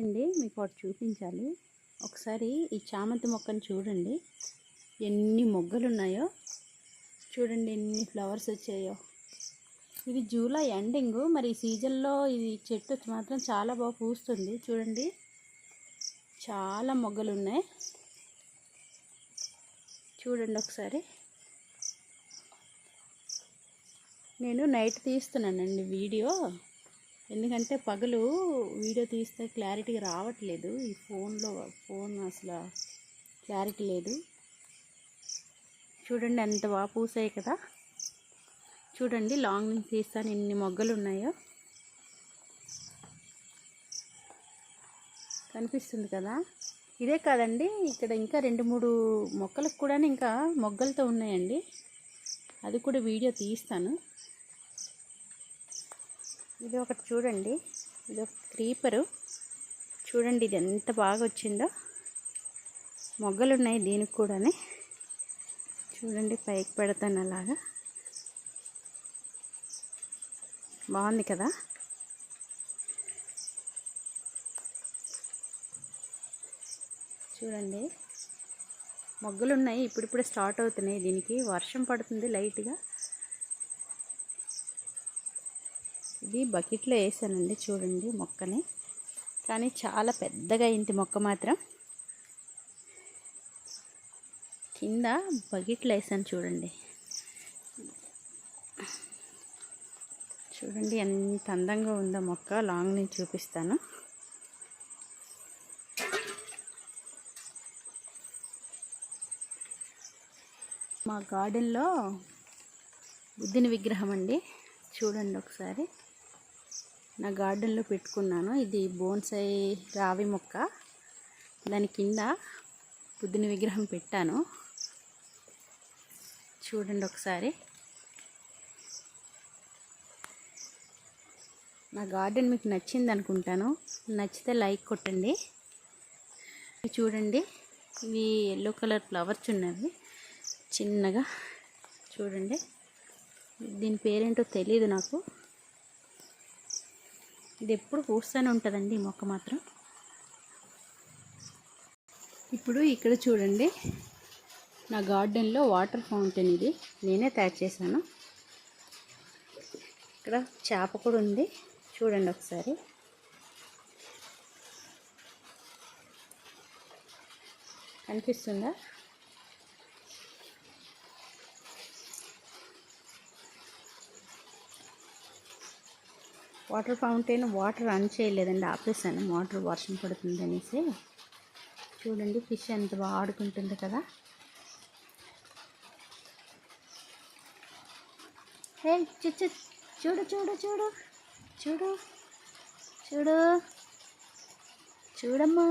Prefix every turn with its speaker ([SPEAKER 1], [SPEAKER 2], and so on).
[SPEAKER 1] అండి మీకు వాటి చూపించాలి. ఒకసారి ఈ చామంతి మొక్కను చూడండి. ఎన్ని మొగ్గలు ఉన్నాయో చూడండి ఎన్ని ఫ్లవర్స్ వచ్చాయో. ఇది జూలై ఎండింగ్ మరి ఈ సీజన్లో ఇది చెట్టు మాత్రం చాలా బాగా పూస్తుంది. చూడండి చాలా మొగ్గలు ఉన్నాయి చూడండి ఒకసారి. నేను నైట్ తీస్తున్నానండి వీడియో. ఎందుకంటే పగలు వీడియో తీస్తే క్లారిటీగా రావట్లేదు. ఈ ఫోన్లో ఫోన్ అసలు క్లారిటీ లేదు. చూడండి ఎంత బాగా పూసాయి కదా. చూడండి లాంగ్ నుంచి తీస్తాను ఎన్ని మొగ్గలు ఉన్నాయో. కనిపిస్తుంది కదా. ఇదే కాదండి ఇక్కడ ఇంకా రెండు మూడు మొక్కలకు కూడా ఇంకా మొగ్గలతో ఉన్నాయండి. అది కూడా వీడియో తీస్తాను. ఇది ఒకటి చూడండి. ఇది ఒక క్రీపరు చూడండి ఇది ఎంత బాగా వచ్చిందో. మొగ్గలు ఉన్నాయి దీనికి కూడానే. చూడండి పైకి పెడతాను అలాగా. బాగుంది కదా? చూడండి. మొగ్గలు ఉన్నాయి ఇప్పుడిప్పుడే స్టార్ట్ అవుతున్నాయి దీనికి. వర్షం పడుతుంది లైట్గా. ఇది బకెట్లో వేసానండి చూడండి మొక్కని. కానీ చాలా పెద్దగా అయింది మొక్క మాత్రం. కింద బకెట్లో వేసాను చూడండి. చూడండి ఎంత అందంగా ఉందో మొక్క. లాంగ్ నుంచి చూపిస్తాను. మా గార్డెన్లో బుద్ధిని విగ్రహం అండి. చూడండి ఒకసారి. నా గార్డెన్లో పెట్టుకున్నాను. ఇది బోన్సై రావి మొక్క. దాని కింద బుద్ధుని విగ్రహం పెట్టాను. చూడండి ఒకసారి. నా గార్డెన్ మీకు నచ్చింది అనుకుంటాను. నచ్చితే లైక్ కొట్టండి. చూడండి ఇవి ఎల్లో కలర్ ఫ్లవర్స్ ఉన్నవి. చిన్నగా చూడండి. దీని పేరేంటో తెలియదు నాకు. ఇది ఎప్పుడు పూస్తూనే ఉంటుందండి ఈ మొక్క మాత్రం. ఇప్పుడు ఇక్కడ చూడండి నా గార్డెన్లో వాటర్ ఫౌంటైన్ ఇది. నేనే తయారు చేశాను. ఇక్కడ చేప కూడా ఉంది. చూడండి ఒకసారి. కనిపిస్తుందా? వాటర్ ఫౌంటైన్ వాటర్ రన్ చేయలేదండి ఆపేసాను. వాటర్ వర్షం పడుతుంది అనేసి. చూడండి ఫిష్ ఎంత బాగా ఆడుకుంటుంది కదా. హే చిచ్చు చూడు చూడు చూడు చూడు చూడు చూడమ్మా.